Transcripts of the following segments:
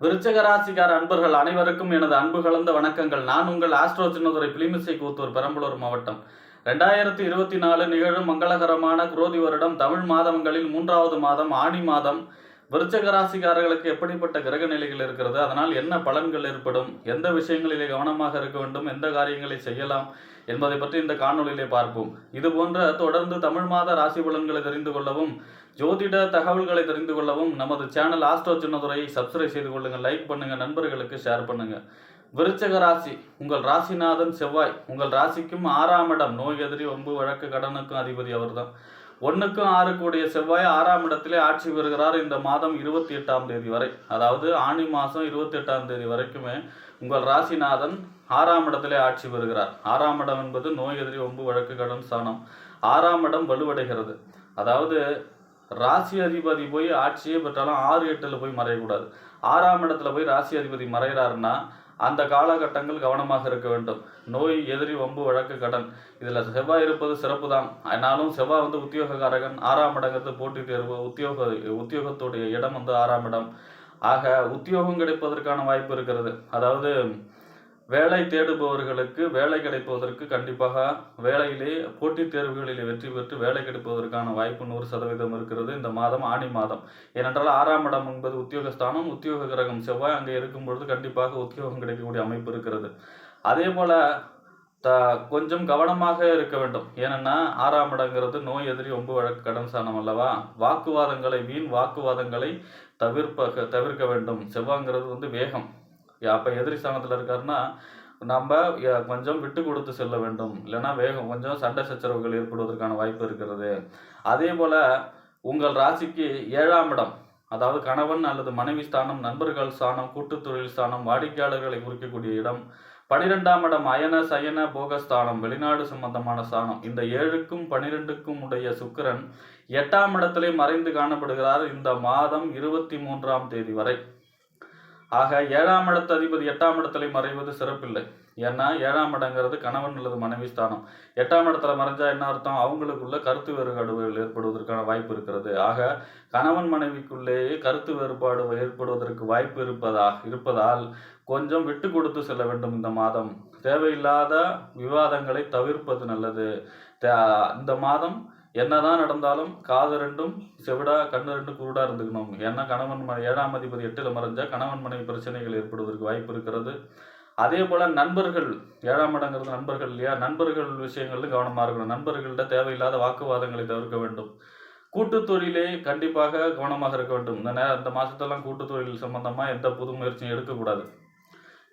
விருச்சகராசிக்கார அன்பர்கள் அனைவருக்கும் எனது அன்பு கலந்த வணக்கங்கள். நான் உங்கள் ஆஸ்ட்ரோ சின்னதுரை பிலிமிசை கூத்தூர் பெரம்பலூர் மாவட்டம். ரெண்டாயிரத்தி இருபத்தி நாலு நிகழும் மங்களகரமான குரோதி வருடம் தமிழ் மாதங்களில் மூன்றாவது மாதம் ஆணி மாதம். விருச்சகராசிக்காரர்களுக்கு எப்படிப்பட்ட கிரக நிலைகள் இருக்கிறது? அதனால் என்ன பலன்கள் ஏற்படும்? எந்த விஷயங்களிலே கவனமாக இருக்க வேண்டும்? எந்த காரியங்களை செய்யலாம்? என்பதை பற்றி இந்த காணொளியிலே பார்ப்போம். இது போன்ற தொடர்ந்து தமிழ் மாத ராசி பலன்களை தெரிந்து கொள்ளவும் ஜோதிட தகவல்களை தெரிந்து கொள்ளவும் நமது சேனல் ஆஸ்ட்ரோ சின்னதுரையை சப்ஸ்கிரைப் செய்து கொள்ளுங்கள் லைக் பண்ணுங்க நண்பர்களுக்கு ஷேர் பண்ணுங்க. விருச்சக ராசி உங்கள் ராசிநாதன் செவ்வாய். உங்கள் ராசிக்கும் ஆறாம் இடம். நோய் எதிரி ஒன்பு வழக்கு கடனுக்கும் அதிபதி அவர்தான். ஒன்றுக்கும் ஆறு கூடிய செவ்வாய் ஆறாம் இடத்திலே ஆட்சி பெறுகிறார் இந்த மாதம் இருபத்தி எட்டாம் தேதி வரை. அதாவது ஆணி மாதம் இருபத்தி எட்டாம் தேதி வரைக்குமே உங்கள் ராசிநாதன் ஆறாம் இடத்திலே ஆட்சி பெறுகிறார். ஆறாம் இடம் என்பது நோய் எதிரி ஒன்பு வழக்கு கடன் ஸ்தானம் ஆறாம் இடம் வலுவடைகிறது. அதாவது ராசி அதிபதி போய் ஆட்சியே பெற்றாலும் ஆறு எட்டில் போய் மறையக்கூடாது ஆறாம் இடத்துல போய் ராசி அதிபதி மறைகிறாருன்னா அந்த காலகட்டங்கள் கவனமாக இருக்க வேண்டும். நோய் எதிரி வம்பு வழக்கு கடன். இதில் செவ்வாய் இருப்பது சிறப்பு தான் ஆனாலும் செவ்வாய் வந்து உத்தியோகக்காரகன். ஆறாம் இடங்கிறது போட்டி தேர்வு உத்தியோக உத்தியோகத்துடைய இடம் வந்து ஆறாம் இடம். ஆக உத்தியோகம் கிடைப்பதற்கான வாய்ப்பு இருக்கிறது. அதாவது வேலை தேடுபவர்களுக்கு வேலை கிடைப்பதற்கு கண்டிப்பாக வேலையிலே போட்டித் தேர்வுகளிலே வெற்றி பெற்று வேலை கிடைப்பதற்கான வாய்ப்பு நூறு சதவீதம் இருக்கிறது. இந்த மாதம் ஆணி மாதம். ஏனென்றால் ஆறாம் இடம் என்பது உத்தியோகஸ்தானம். உத்தியோக கிரகம் செவ்வாய் அங்கே இருக்கும் பொழுது கண்டிப்பாக உத்தியோகம் கிடைக்கக்கூடிய அமைப்பு இருக்கிறது. அதே போல த கொஞ்சம் கவனமாக இருக்க வேண்டும். ஏனென்னா ஆறாம் இடங்கிறது நோய் எதிரி ஒம்பு வழக்கு கடன் சாணம் அல்லவா? வாக்குவாதங்களை வீண் வாக்குவாதங்களை தவிர்ப்ப தவிர்க்க வேண்டும். செவ்வாங்கிறது வந்து வேகம். அப்போ எதிரி ஸ்தானத்தில் இருக்காருன்னா நம்ம கொஞ்சம் விட்டு கொடுத்து செல்ல வேண்டும். இல்லைன்னா வேகம் கொஞ்சம் சண்டை சச்சரவுகள் ஏற்படுவதற்கான வாய்ப்பு இருக்கிறது. அதே போல் உங்கள் ராசிக்கு ஏழாம் இடம் அதாவது கணவன் அல்லது மனைவி ஸ்தானம் நண்பர்கள் ஸ்தானம் கூட்டுத்தொழில் ஸ்தானம் வாடிக்கையாளர்களை குறிக்கக்கூடிய இடம். பனிரெண்டாம் இடம் அயன சயன போகஸ்தானம் வெளிநாடு சம்பந்தமான ஸ்தானம். இந்த ஏழுக்கும் பனிரெண்டுக்கும் உடைய சுக்கிரன் எட்டாம் இடத்திலே மறைந்து காணப்படுகிறார். இந்த மாதம் இருபத்தி மூன்றாம் தேதி வரை. ஆக ஏழாம் இடத்து அதிபதி எட்டாம் இடத்துல மறைவது சிறப்பில்லை. ஏன்னா ஏழாம் இடங்கிறது கணவன் அல்லது மனைவி ஸ்தானம். எட்டாம் இடத்துல மறைஞ்சா என்ன அர்த்தம்? அவங்களுக்குள்ள கருத்து வேறுபாடுகள் ஏற்படுவதற்கான வாய்ப்பு இருக்கிறது. ஆக கணவன் மனைவிக்குள்ளேயே கருத்து வேறுபாடு ஏற்படுவதற்கு வாய்ப்பு இருப்பதா இருப்பதால் கொஞ்சம் விட்டு கொடுத்து செல்ல வேண்டும் இந்த மாதம். தேவையில்லாத விவாதங்களை தவிர்ப்பது நல்லது. தே- இந்த மாதம் என்னதான் நடந்தாலும் காது ரெண்டும் செவிடா கண்ணு ரெண்டும் குருடா இருந்துக்கணும் ஏன்னா கணவன் மனை ஏழாம் அதிபதி எட்டில் மறைஞ்சா கணவன் மனைவி பிரச்சனைகள் ஏற்படுவதற்கு வாய்ப்பு இருக்கிறது. அதே போல் நண்பர்கள் ஏழாம் இடங்கிறது நண்பர்கள் இல்லையா? நண்பர்கள் விஷயங்களில் கவனமாக இருக்கணும். நண்பர்கள்ட்ட தேவையில்லாத வாக்குவாதங்களை தவிர்க்க வேண்டும். கூட்டுத் தொழிலே கண்டிப்பாக கவனமாக இருக்க வேண்டும். இந்த நேரம் இந்த மாதத்தெல்லாம் கூட்டுத் தொழில் சம்பந்தமா எந்த புது முயற்சியும் எடுக்கக்கூடாது.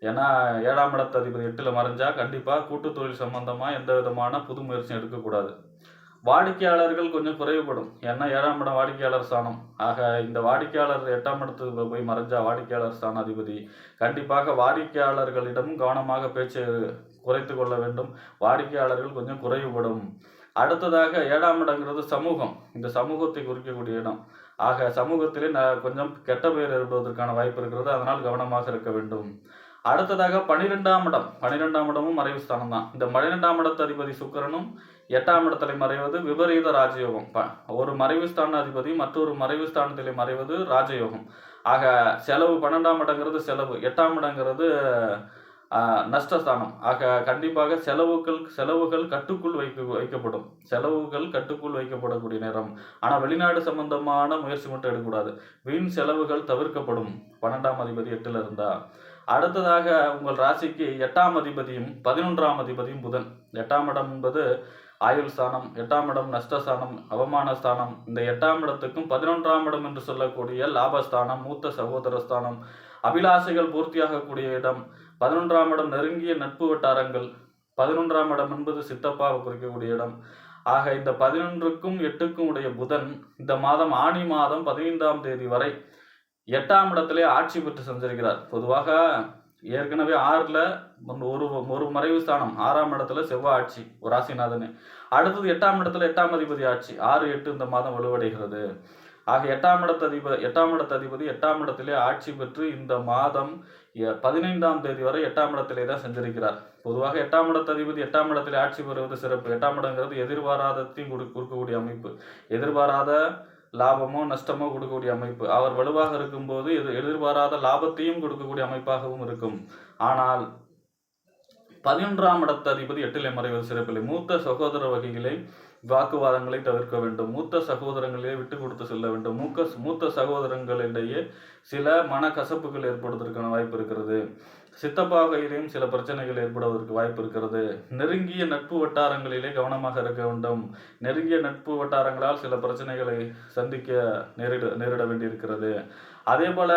ஏன்னா ஏழாம் இடத்த அதிபதி எட்டில் மறைஞ்சா கண்டிப்பாக கூட்டுத் தொழில் எந்த விதமான புது முயற்சியும் எடுக்கக்கூடாது. வாடிக்கையாளர்கள் கொஞ்சம் குறைவுபடும். ஏன்னா ஏழாம் இடம் வாடிக்கையாளர் ஸ்தானம். ஆக இந்த வாடிக்கையாளர் எட்டாம் இடத்துக்கு போய் மறைஞ்சா வாடிக்கையாளர் ஸ்தானாதிபதி. கண்டிப்பாக வாடிக்கையாளர்களிடமும் கவனமாக பேச்சு குறைத்து கொள்ள வேண்டும். வாடிக்கையாளர்கள் கொஞ்சம் குறைவுபடும். அடுத்ததாக ஏழாம் இடங்கிறது சமூகம். இந்த சமூகத்தை குறிக்கக்கூடிய இடம். ஆக சமூகத்திலே ந கொஞ்சம் கெட்ட பெயர் ஏற்படுவதற்கான வாய்ப்பு இருக்கிறது. அதனால் கவனமாக இருக்க வேண்டும். அடுத்ததாக பனிரெண்டாம் இடம். பனிரெண்டாம் இடமும் மறைவு ஸ்தானம் தான் இந்த பனிரெண்டாம் இடத்து அதிபதி சுக்கிரனும் எட்டாம் இடத்துல மறைவது விபரீத ராஜயோகம். ப- ஒரு மறைவு ஸ்தான அதிபதி மற்றொரு மறைவு ஸ்தானத்திலே மறைவது ராஜயோகம். ஆக செலவு பன்னெண்டாம் இடங்கிறது செலவு. எட்டாம் இடங்கிறது நஷ்டஸ்தானம். ஆக கண்டிப்பாக செலவுகள் செலவுகள் கட்டுக்குள் வைக்க வைக்கப்படும். செலவுகள் கட்டுக்குள் வைக்கப்படக்கூடிய நேரம். ஆனால் வெளிநாடு சம்பந்தமான முயற்சி மட்டும் எடுக்கக்கூடாது. வீண் செலவுகள் தவிர்க்கப்படும். பன்னெண்டாம் அதிபதி எட்டில் இருந்தால் அடுத்ததாக உங்கள் ராசிக்கு எட்டாம் அதிபதியும் பதினொன்றாம் அதிபதியும் புதன். எட்டாம் இடம் என்பது ஆயுள் ஸ்தானம் எட்டாம் இடம் நஷ்டஸ்தானம் அவமான ஸ்தானம். இந்த எட்டாம் இடத்துக்கும் பதினொன்றாம் இடம் என்று சொல்லக்கூடிய லாபஸ்தானம் மூத்த சகோதர ஸ்தானம். அபிலாசைகள் பூர்த்தியாகக்கூடிய இடம். பதினொன்றாம் இடம் நெருங்கிய நட்பு வட்டாரங்கள். பதினொன்றாம் இடம் என்பது சித்தப்பாவை குறிக்கக்கூடிய இடம். ஆக இந்த பதினொன்றுக்கும் எட்டுக்கும் உடைய புதன் இந்த மாதம் ஆணி மாதம் பதினைந்தாம் தேதி வரை எட்டாம் இடத்திலே ஆட்சி பெற்று செஞ்சிருக்கிறார். பொதுவாக ஏற்கனவே ஆறுல ஒரு ஒரு மறைவு ஸ்தானம் ஆறாம் இடத்துல செவ்வாய் ஆட்சி ஒரு ராசிநாதன். அடுத்தது எட்டாம் இடத்துல எட்டாம் அதிபதி ஆட்சி ஆறு எட்டு இந்த மாதம் வலுவடைகிறது. ஆக எட்டாம் இடத்து அதிபதி எட்டாம் இடத்து அதிபதி எட்டாம் இடத்திலே ஆட்சி பெற்று இந்த மாதம் பதினைந்தாம் தேதி வரை எட்டாம் இடத்திலே தான் செஞ்சிருக்கிறார். பொதுவாக எட்டாம் இடத்து அதிபதி எட்டாம் இடத்திலே ஆட்சி பெறுவது சிறப்பு. எட்டாம் இடங்கிறது எதிர்பாராதத்தையும் கொடு- கொடுக்கக்கூடிய அமைப்பு. எதிர்பாராத லாபமோ நஷ்டமோ கொடுக்கக்கூடிய அமைப்பு. அவர் வலுவாக இருக்கும்போது எது எதிர்பாராத லாபத்தையும் கொடுக்கக்கூடிய அமைப்பாகவும் இருக்கும். ஆனால் பதினொன்றாம் இடத்த அதிபதி எட்டிலே மறைவது சிறப்பில்லை. மூத்த சகோதர வகைகளை வாக்குவாதங்களை தவிர்க்க வேண்டும். மூத்த சகோதரங்களே விட்டு கொடுத்து செல்ல வேண்டும். மூக்க மூத்த சகோதரங்களிடையே சில மனக்கசப்புகள் ஏற்படுவதற்கான வாய்ப்பு இருக்கிறது. சித்தப்பாக வகையிலையும் சில பிரச்சனைகள் ஏற்படுவதற்கு வாய்ப்பு இருக்கிறது. நெருங்கிய நட்பு வட்டாரங்களிலே கவனமாக இருக்க வேண்டும். நெருங்கிய நட்பு வட்டாரங்களால் சில பிரச்சனைகளை சந்திக்க நேரிட நேரிட வேண்டியிருக்கிறது. அதே போல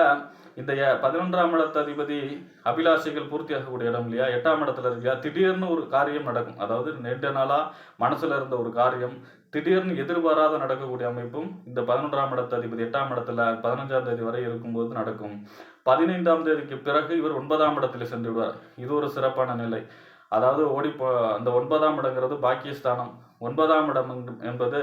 இந்த பதினொன்றாம் இடத்த அதிபதி அபிலாஷைகள் பூர்த்தியாகக்கூடிய இடம் இல்லையா? எட்டாம் இடத்துல இருக்கியா திடீர்னு ஒரு காரியம் நடக்கும். அதாவது நீண்ட நாளாக மனசில் இருந்த ஒரு காரியம் திடீர்னு எதிர்பாராத நடக்கக்கூடிய அமைப்பும் இந்த பதினொன்றாம் இடத்த அதிபதி எட்டாம் இடத்துல பதினஞ்சாம் தேதி வரை இருக்கும்போது நடக்கும். பதினைந்தாம் தேதிக்கு பிறகு இவர் ஒன்பதாம் இடத்துல சென்று விடுவார் இது ஒரு சிறப்பான நிலை. அதாவது ஓடி அந்த ஒன்பதாம் இடங்கிறது பாக்கியஸ்தானம். ஒன்பதாம் இடம் என்பது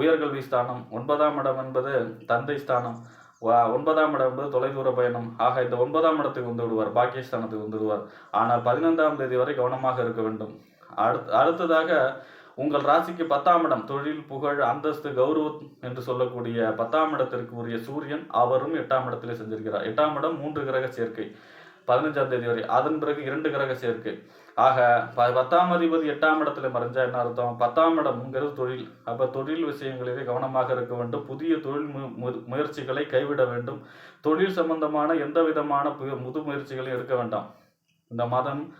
உயர்கல்வி ஸ்தானம். ஒன்பதாம் இடம் என்பது தந்தை ஸ்தானம். ஒன்பதாம் இடம் என்பது தொலைதூர பயணம். ஆக இந்த ஒன்பதாம் இடத்துக்கு வந்து விடுவார் பாக்கியஸ்தானத்துக்கு வந்து விடுவார். ஆனால் பதினைந்தாம் தேதி வரை கவனமாக இருக்க வேண்டும். அடுத் அடுத்ததாக உங்கள் ராசிக்கு பத்தாம் இடம் தொழில் புகழ் அந்தஸ்து கௌரவம் என்று சொல்லக்கூடிய பத்தாம் இடத்திற்கு உரிய சூரியன் அவரும் எட்டாம் இடத்திலே செஞ்சிருக்கிறார் எட்டாம் இடம் மூன்று கிரக சேர்க்கை. பதினஞ்சாம் தேதி வரை. அதன் பிறகு இரண்டு கிரக சேர்க்கை ஆக ப- பத்தாம் அதிபதி எட்டாம் இடத்துல மறைஞ்சா என்ன அர்த்தம்? பத்தாம் இடம்ங்கிறது தொழில். அப்ப தொழில் விஷயங்களிலே கவனமாக இருக்க வேண்டும். புதிய தொழில் மு- முயற்சிகளை கைவிட வேண்டும். தொழில் சம்பந்தமான எந்த விதமான பு- முது முயற்சிகளையும் எடுக்க வேண்டாம். இந்த மாதம்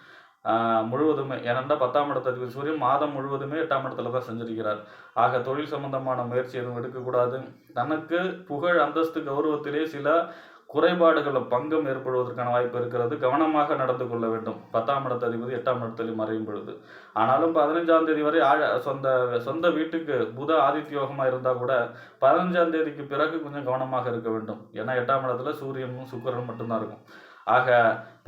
ஆஹ், முழுவதுமே ஏனென்றால் பத்தாம் இடத்த அதிபதி சூரியன் மாதம் முழுவதுமே எட்டாம் இடத்துல தான் செஞ்சிருக்கிறார். ஆக தொழில் சம்பந்தமான முயற்சி எதுவும் எடுக்கக்கூடாது. தனக்கு புகழ் அந்தஸ்து கௌரவத்திலே சில குறைபாடுகள் பங்கம் ஏற்படுவதற்கான வாய்ப்பு இருக்கிறது. கவனமாக நடந்து கொள்ள வேண்டும். பத்தாம் இடத்த அதிபதி எட்டாம் இடத்தில் மறையும் பொழுது. ஆனாலும் பதினஞ்சாம் தேதி வரை ஆழ சொந்த சொந்த வீட்டுக்கு புத ஆதித்யோகமா இருந்தால் கூட பதினஞ்சாம் தேதிக்கு பிறகு கொஞ்சம் கவனமாக இருக்க வேண்டும். ஏன்னா எட்டாம் இடத்துல சூரியனும் சுக்கிரனும் மட்டும்தான் இருக்கும். ஆக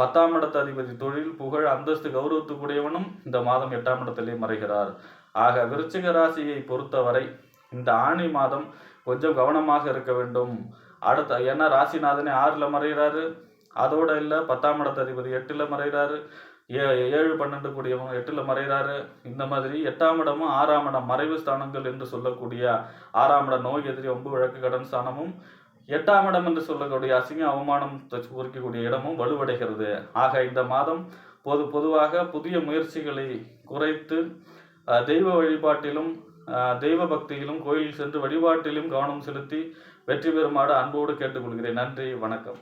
பத்தாம் இடத்த அதிபதி தொழில் புகழ் அந்தஸ்து கௌரவத்துக்குடையவனும் இந்த மாதம் எட்டாம் இடத்திலே மறைகிறார். ஆக விருச்சிக ராசியை பொறுத்தவரை இந்த ஆணி மாதம் கொஞ்சம் கவனமாக இருக்க வேண்டும். அடுத்த ஏன்னா ராசிநாதனே ஆறில் மறைகிறாரு அதோட இல்லை பத்தாம் இடத்த அதிபதி எட்டில் மறைகிறாரு ஏ ஏழு பன்னெண்டு கூடியவங்க எட்டில் மறைகிறாரு இந்த மாதிரி எட்டாம் இடமும் ஆறாம் இடம் மறைவு ஸ்தானங்கள் என்று சொல்லக்கூடிய ஆறாம் இடம் நோய் எதிரி ஒம்பு வழக்கு கடன் ஸ்தானமும் எட்டாம் இடம் என்று சொல்லக்கூடிய அசிங்க அவமானம் குறிக்கக்கூடிய இடமும் வலுவடைகிறது. ஆக இந்த மாதம் பொது பொதுவாக புதிய முயற்சிகளை குறைத்து தெய்வ வழிபாட்டிலும் தெய்வ பக்தியிலும் கோயில் சென்று வழிபாட்டிலும் கவனம் செலுத்தி வெற்றி பெறுமாறு அன்போடு கேட்டுக்கொள்கிறேன். நன்றி வணக்கம்.